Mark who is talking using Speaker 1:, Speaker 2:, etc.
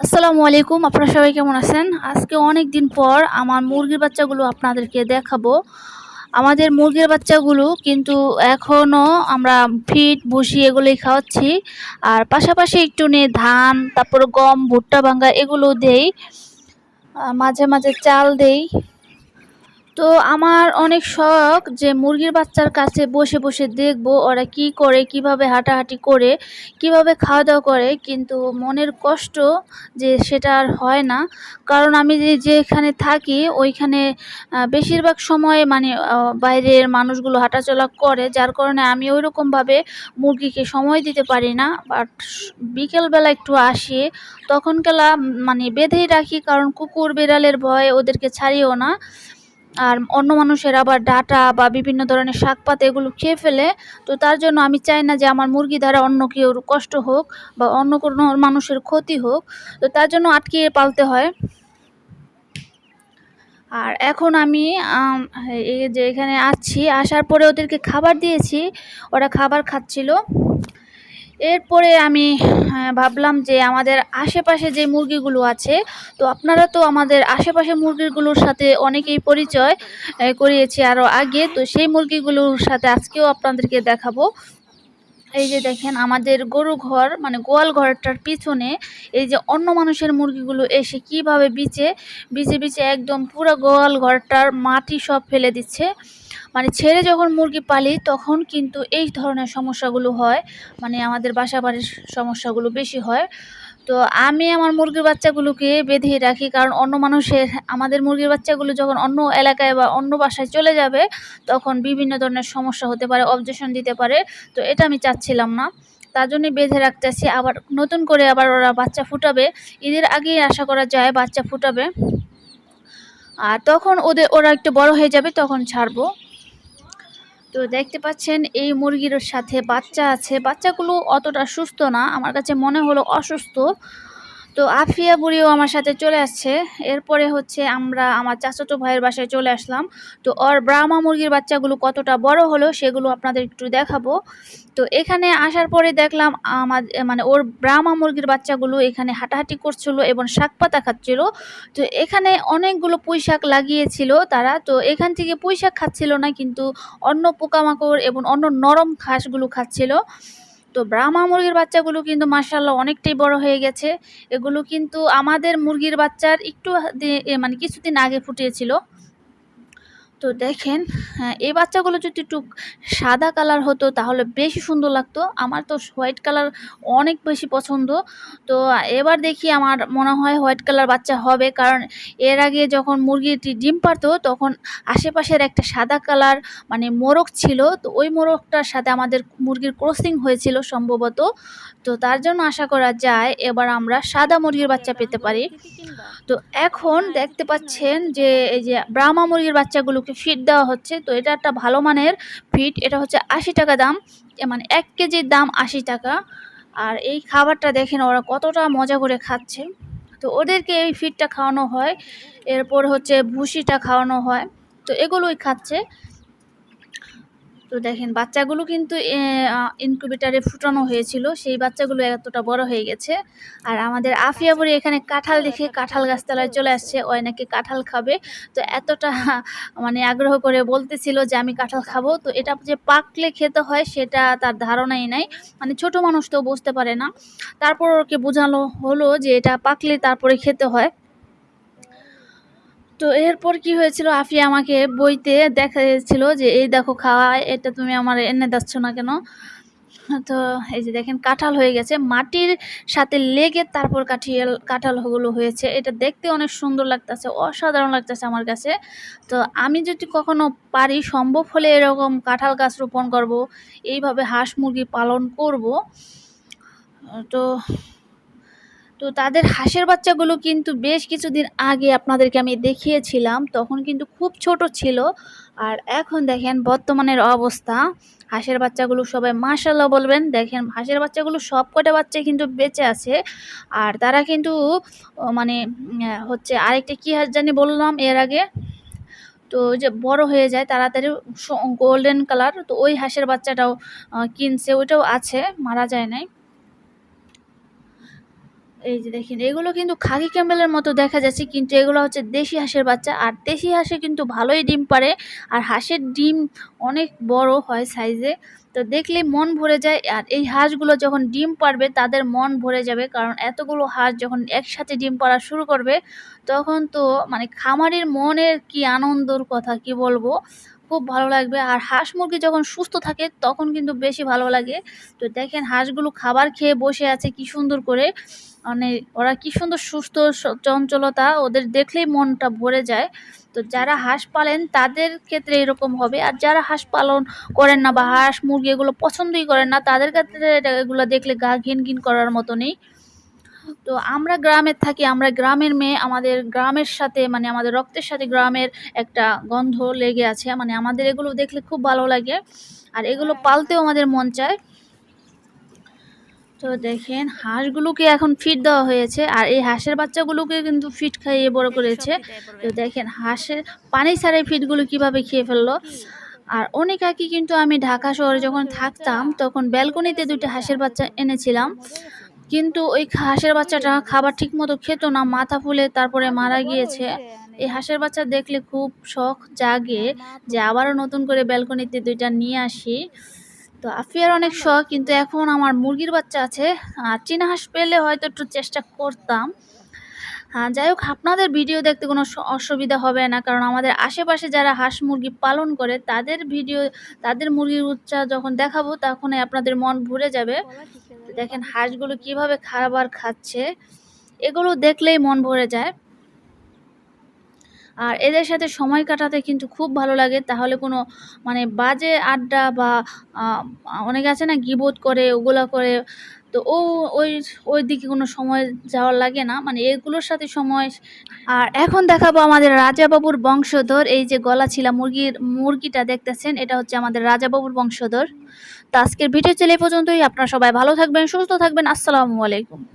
Speaker 1: আসসালামু আলাইকুম, আপনারা সবাই কেমন আছেন? আজকে অনেক দিন পর আমার মুরগির বাচ্চাগুলো আপনাদেরকে দেখাবো। আমাদের মুরগির বাচ্চাগুলো কিন্তু এখনও আমরা ফিট ভুসি এগুলোই খাওয়াচ্ছি। আর পাশাপাশি একটু নিয়ে ধান, তারপর গম, ভুট্টা ভাঙ্গা এগুলো দেই। মাঝে মাঝে চাল দেই। তো আমার অনেক শখ যে মুরগির বাচ্চার কাছে বসে বসে দেখব ওরা কি করে, কীভাবে হাঁটাহাঁটি করে, কীভাবে খাওয়া দাওয়া করে। কিন্তু মনের কষ্ট যে সেটা আর হয় না। কারণ আমি যে যেখানে থাকি, ওইখানে বেশিরভাগ সময় মানে বাইরের মানুষগুলো হাঁটাচলা করে। যার কারণে আমি ওই রকমভাবে মুরগিকে সময় দিতে পারি না। বাট বিকেলবেলা একটু আসি। তখন গেলা মানে বেঁধেই রাখি। কারণ কুকুর, বিড়ালের ভয় ওদেরকে ছাড়িও না। আর অন্য মানুষের আবার ডাটা বা বিভিন্ন ধরনের শাক পাতা এগুলো খেয়ে ফেলে, তো তার জন্য আমি চাই না যে আমার মুরগি দ্বারা অন্য কেউ কষ্ট হোক বা অন্য কোনো মানুষের ক্ষতি হোক, তো তার জন্য আটকিয়ে পালতে হয়। আর এখন আমি এই যে এখানে আসছি আসার পরে ওদেরকে খাবার দিয়েছি, ওরা খাবার খাচ্ছিল। এরপরে আমি ভাবলাম যে আমাদের আশেপাশে যে মুরগিগুলো আছে, তো আপনারা তো আমাদের আশেপাশে মুরগিগুলোর সাথে অনেকেই পরিচয় করিয়েছি আরও আগে, তো সেই মুরগিগুলোর সাথে আজকেও আপনাদেরকে দেখাবো। এই যে দেখেন, আমাদের গরু ঘর মানে গোয়াল ঘরটার পিছনে এই যে অন্য মানুষের মুরগিগুলো এসে কীভাবে বিচে বিচে বিচে একদম পুরো গোয়াল ঘরটার মাটি সব ফেলে দিচ্ছে। মানে ছেড়ে যখন মুরগি পালি, তখন কিন্তু এই ধরনের সমস্যাগুলো হয়। মানে আমাদের বাসা বাড়ির সমস্যাগুলো বেশি হয়। তো আমি আমার মুরগির বাচ্চাগুলোকে বেঁধে রাখি, কারণ অন্য মানুষের, আমাদের মুরগির বাচ্চাগুলো যখন অন্য এলাকায় বা অন্য বাসায় চলে যাবে, তখন বিভিন্ন ধরনের সমস্যা হতে পারে অবজেকশন দিতে পারে। তো এটা আমি চাচ্ছিলাম না। তার জন্যই বেঁধে রাখতেছি। আবার নতুন করে আবার ওরা বাচ্চা ফুটাবে। ঈদের আগেই আশা করা যায় বাচ্চা ফুটাবে। আর তখন ওদের, ওরা একটু বড় হয়ে যাবে, তখন ছাড়বো। তো দেখতে পাচ্ছেন এই মুরগির সাথে বাচ্চা আছে। বাচ্চাগুলো অতটা সুস্থ না। আমার কাছে মনে হলো অসুস্থ। তো আফিয়া বুড়িও আমার সাথে চলে আসছে। এরপরে হচ্ছে আমরা আমার চাচাতো ভাইয়ের বাসায় চলে আসলাম। তো ওর ব্রাহ্মা মুরগির বাচ্চাগুলো কতটা বড় হলো সেগুলো আপনাদের একটু দেখাবো। তো এখানে আসার পরে দেখলাম আমার মানে ওর ব্রাহ্মা মুরগির বাচ্চাগুলো এখানে হাঁটাহাঁটি করছিল এবং শাক পাতা খাচ্ছিল। তো এখানে অনেকগুলো পুঁই শাক লাগিয়েছিল তারা। তো এখান থেকে পুঁই শাক খাচ্ছিল না, কিন্তু অন্য পোকামাকড় এবং অন্য নরম ঘাসগুলো খাচ্ছিল। তো ব্রাহ্মা মুরগির বাচ্চাগুলো কিন্তু মার্শাল্লাহ অনেকটাই বড় হয়ে গেছে। এগুলো কিন্তু আমাদের মুরগির বাচ্চার একটু মানে কিছুদিন আগে ফুটিয়েছিল তো দেখেন এই বাচ্চাগুলো যদি একটু সাদা কালার হতো তাহলে বেশি সুন্দর লাগতো। আমার তো হোয়াইট কালার অনেক বেশি পছন্দ। তো এবার দেখি আমার মনে হয় হোয়াইট কালার বাচ্চা হবে, কারণ এর আগে যখন মুরগিটি ডিম পারতো, তখন আশেপাশের একটা সাদা কালার মানে মোরগ ছিল। তো ওই মোরগটার সাথে আমাদের মুরগির ক্রসিং হয়েছিল সম্ভবত। তো তার জন্য আশা করা যায় এবার আমরা সাদা মুরগির বাচ্চা পেতে পারি। তো এখন দেখতে পাচ্ছেন যে এই যে ব্রাহ্মা মুরগির বাচ্চাগুলোকে ফিট দেওয়া হচ্ছে। তো এটা একটা ভালো মানের ফিট এটা হচ্ছে আশি টাকা দাম। মানে এক কেজির দাম আশি টাকা। আর এই খাবারটা দেখেন ওরা কতটা মজা করে খাচ্ছে। তো ওদেরকে এই ফিডটা খাওয়ানো হয়। এরপর হচ্ছে ভুসিটা খাওয়ানো হয়। তো এগুলোই খাচ্ছে। তো দেখেন, বাচ্চাগুলো কিন্তু ইনকিউবেটারে ফুটানো হয়েছিল। সেই বাচ্চাগুলো এতটা বড় হয়ে গেছে। আর আমাদের আফিয়া এখানে কাঁঠাল দেখে কাঁঠাল গাছতলায় চলে আসছে। ওই নাকি কাঁঠাল খাবে। তো এতটা মানে আগ্রহ করে বলতেছিল যে, আমি কাঁঠাল খাব। তো এটা যে পাকলে খেতে হয়, সেটা তার ধারণাই নাই। মানে ছোট মানুষ তো বুঝতে পারে না। তারপর ওকে বোঝানো হলো যে, এটা পাকলে তারপরে খেতে হয়। তো এরপর কি হয়েছিল? আফিয়া আমাকে বইতে দেখাচ্ছিল যে, এই দেখো খাওয়া, এটা তুমি আমার এনে দিচ্ছ না কেন? তো এই যে দেখেন, কাঁঠাল হয়ে গেছে। মাটির সাথে লেগে তারপর কাঠিয়াল, কাঁঠালগুলো হয়েছে। এটা দেখতে অনেক সুন্দর লাগতেছে, অসাধারণ লাগতেছে আমার কাছে। তো আমি যদি কখনো পারি, সম্ভব হলে এরকম কাঁঠাল গাছ রোপণ করব। এইভাবে হাঁস মুরগি পালন করব। তো তো তাদের হাঁসের বাচ্চাগুলো কিন্তু বেশ কিছুদিন আগে আপনাদেরকে আমি দেখিয়েছিলাম, তখন কিন্তু খুব ছোট ছিল। আর এখন দেখেন বর্তমানের অবস্থা, হাঁসের বাচ্চাগুলো সবাই মাশাল্লাহ বলবেন, দেখেন হাঁসের বাচ্চাগুলো সব কটা বাচ্চা কিন্তু বেঁচে আছে। আর তারা কিন্তু মানে হচ্ছে আরেকটা কী হাঁস জানি বললাম এর আগে? তো যে বড় হয়ে যায়, তাড়াতাড়ি গোল্ডেন কালার তো ওই হাঁসের বাচ্চাটাও কিনছে, ওইটাও আছে, মারা যায় নাই। এই যে দেখেন, এগুলো কিন্তু খাকি ক্যাম্বেলের মতো দেখা যাচ্ছে, কিন্তু এগুলো হচ্ছে দেশি হাঁসের বাচ্চা। আর দেশি হাঁসে কিন্তু ভালোই ডিম পারে, আর হাঁসের ডিম অনেক বড় হয় সাইজে তো দেখলেই মন ভরে যায়, আর এই হাঁসগুলো যখন ডিম পারবে, তাদের মন ভরে যাবে, কারণ এতগুলো হাঁস যখন একসাথে ডিম পাড়া শুরু করবে, তখন তো মানে খামারের মনের কি আনন্দর কথা, কি বলব? খুব ভালো লাগবে। আর হাঁস মুরগি যখন সুস্থ থাকে, তখন কিন্তু বেশি ভালো লাগে। তো দেখেন হাঁসগুলো খাবার খেয়ে বসে আছে কি সুন্দর করে। মানে ওরা কি সুন্দর সুস্থ চঞ্চলতা, ওদের দেখলেই মনটা ভরে যায়। তো যারা হাঁস পালেন, তাদের ক্ষেত্রে এরকম হবে। আর যারা হাঁস পালন করেন না বা হাঁস মুরগি এগুলো পছন্দই করেন না, তাদের ক্ষেত্রে এগুলো দেখলে গা ঘিন ঘিন করার মতো নেই। তো আমরা গ্রামে থাকি আমরা গ্রামের মেয়ে আমাদের গ্রামের সাথে মানে আমাদের রক্তের সাথে গ্রামের একটা গন্ধ লেগে আছে মানে আমাদের এগুলো দেখলে খুব ভালো লাগে আর এগুলো পালতেও আমাদের মন চায়। তো দেখেন হাঁসগুলোকে এখন ফিট দেওয়া হয়েছে আর এই হাঁসের বাচ্চাগুলোকে কিন্তু ফিট খাইয়ে বড় করেছে। তো দেখেন হাঁসের পানি ছাড়াই ফিডগুলো কীভাবে খেয়ে ফেলল। আর অনেক আগে কিন্তু আমি ঢাকা শহরে যখন থাকতাম তখন ব্যালকনিতে দুইটা হাঁসের বাচ্চা এনেছিলাম। কিন্তু ওই হাঁসের বাচ্চাটা খাবার ঠিক মতো খেত না, মাথা ফুলে তারপরে মারা গিয়েছে। এই হাঁসের বাচ্চা দেখলে খুব শখ জাগে যে আবারও নতুন করে ব্যালকনিতে দুইটা নিয়ে আসি। তো আফিয়ার অনেক শখ, কিন্তু এখন আমার মুরগির বাচ্চা আছে। আর চীনা হাঁস পেলে হয়তো একটু চেষ্টা করতাম। হ্যাঁ যাই হোক, আপনাদের ভিডিও দেখতে কোনো অসুবিধা হবে না, কারণ আমাদের আশেপাশে যারা হাঁস মুরগি পালন করে, তাদের ভিডিও, তাদের মুরগির উচ্চা যখন দেখাবো, তখনই আপনাদের মন ভরে যাবে। দেখেন হাঁসগুলো কীভাবে খাবার খাচ্ছে, এগুলো দেখলেই মন ভরে যায়। আর এদের সাথে সময় কাটাতে কিন্তু খুব ভালো লাগে, তাহলে কোনো মানে বাজে আড্ডা বা অনেকে আছে না গিবোধ করে, ওগুলা করে তো ও ওই ওই দিকে কোনো সময় যাওয়ার লাগে না। মানে এগুলোর সাথে সময় আর এখন দেখাবো আমাদের রাজাবাবুর বংশধর। এই যে গলা ছিলা মুরগির, মুরগিটা দেখতেছেন, এটা হচ্ছে আমাদের রাজাবাবুর বংশধর। তো আজকের ভিডিও চলে পর্যন্তই। আপনারা সবাই ভালো থাকবেন, সুস্থ থাকবেন। আসসালামু আলাইকুম।